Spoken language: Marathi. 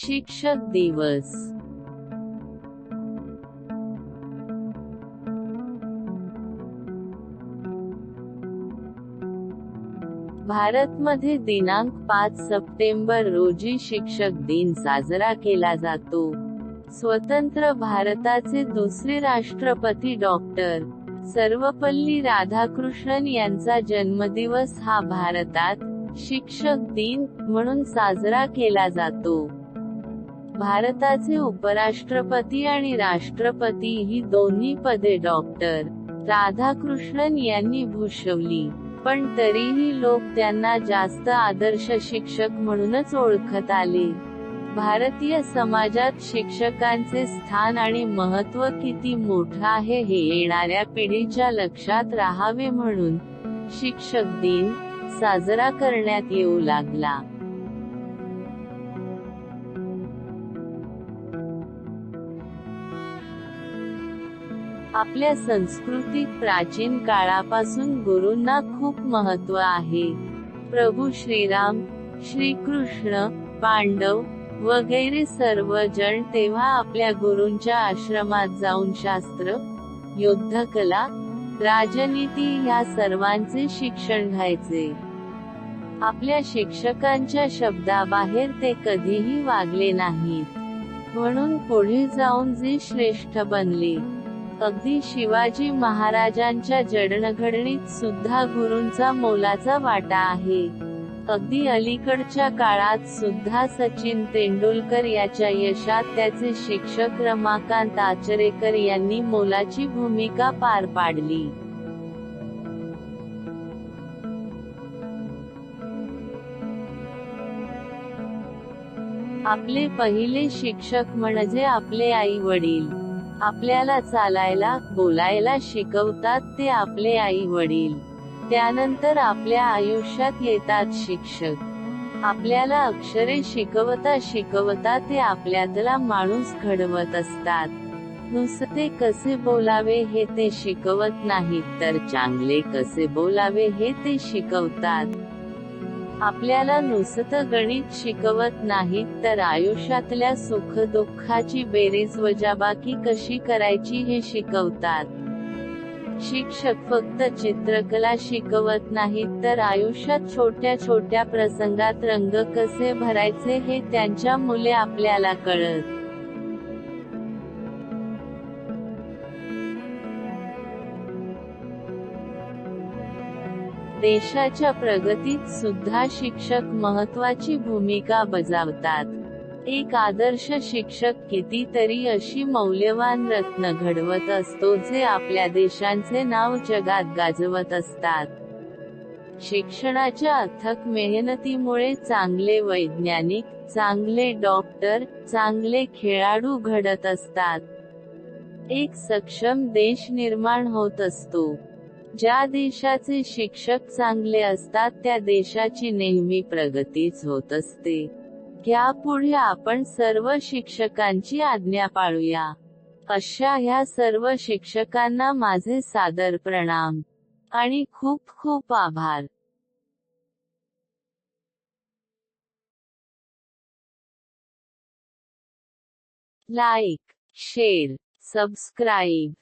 शिक्षक दिवस. भारतमध्ये दिनांक पाच सप्टेंबर रोजी शिक्षक दिन साजरा केला जातो. स्वतंत्र भारताचे दुसरे राष्ट्रपती डॉक्टर सर्वपल्ली राधाकृष्णन यांचा जन्मदिवस हा भारतात शिक्षक दिन म्हणून साजरा केला जातो. भारताचे उपराष्ट्रपती आणि राष्ट्रपती ही दोन्ही पदे डॉक्टर. राधाकृष्णन यांनी भूषवली. पण तरीही लोक त्यांना जास्त आदर्श शिक्षक म्हणूनच ओळखत आले. भारतीय समाजात शिक्षकांचे स्थान आणि महत्त्व किती मोठं आहे हे येणाऱ्या पिढीच्या लक्षात राहावे म्हणून शिक्षक दिन साजरा करण्यात येऊ लागला. आपल्या संस्कृतीत प्राचीन काळापासून गुरूंना खूप महत्त्व आहे. प्रभू श्रीराम श्रीकृष्ण पांडव वगैरे सर्व जण तेव्हा आपल्या गुरूंच्या आश्रमात जाऊन शास्त्र युद्धकला राजनीती या सर्वांचे शिक्षण घ्यायचे. आपल्या शिक्षकांच्या शब्दाबाहेर ते कधीही वागले नाहीत. म्हणून पुढे जाऊन जे श्रेष्ठ बनले अगदी शिवाजी महाराजांच्या जडणघडणीत सुद्धा गुरूंचा मोलाचा वाटा आहे. अगदी अलीकडच्या काळात सुद्धा सचिन तेंडुलकर याच्या यशात त्याचे शिक्षक रमाकांत आचरेकर यांनी मोलाची भूमिका पार पाडली. आपले पहिले शिक्षक म्हणजे आपले आई वडील आपल्याला चालायला बोलायला शिकवतात ते आपले आई वडील. त्यानंतर आपल्या आयुष्यात येतात शिक्षक. आपल्याला अक्षरे शिकवता शिकवता ते आपल्यातला माणूस घडवत असतात. नुसते कसे बोलावे हे ते शिकवत नाहीत तर चांगले कसे बोलावे हे ते शिकवतात. आपल्याला नुसतं गणित शिकवत नाहीत तर आयुष्यातल्या सुख दुःखाची बेरीज वजाबाकी कशी करायची हे शिकवतात. शिक्षक फक्त चित्रकला शिकवत नाहीत तर आयुष्यात छोट्या छोट्या प्रसंगात रंग कसे भरायचे हे त्यांच्या मुले आपल्याला कळत. देशाच्या प्रगतीत सुद्धा शिक्षक महत्वाची भूमिका बजावतात. एक आदर्श शिक्षक कितीतरी अशी मौल्यवान रत्न घडवत असतो जे आपल्या देशांचे नाव जगात गाजवत असतात. शिक्षणाच्या अथक मेहनतीमुळे चांगले वैज्ञानिक चांगले डॉक्टर चांगले खेळाडू घडत असतात. एक सक्षम देश निर्माण होत असतो. ज्या देशाचे शिक्षक चांगले असतात त्या देशाची नेहमी प्रगतीच होत असते. यापुढे आपण सर्व शिक्षकांची आज्ञा पाळूया. अशा ह्या सर्व शिक्षकांना माझे सादर प्रणाम. आणि खूप खूप आभार. Like share subscribe.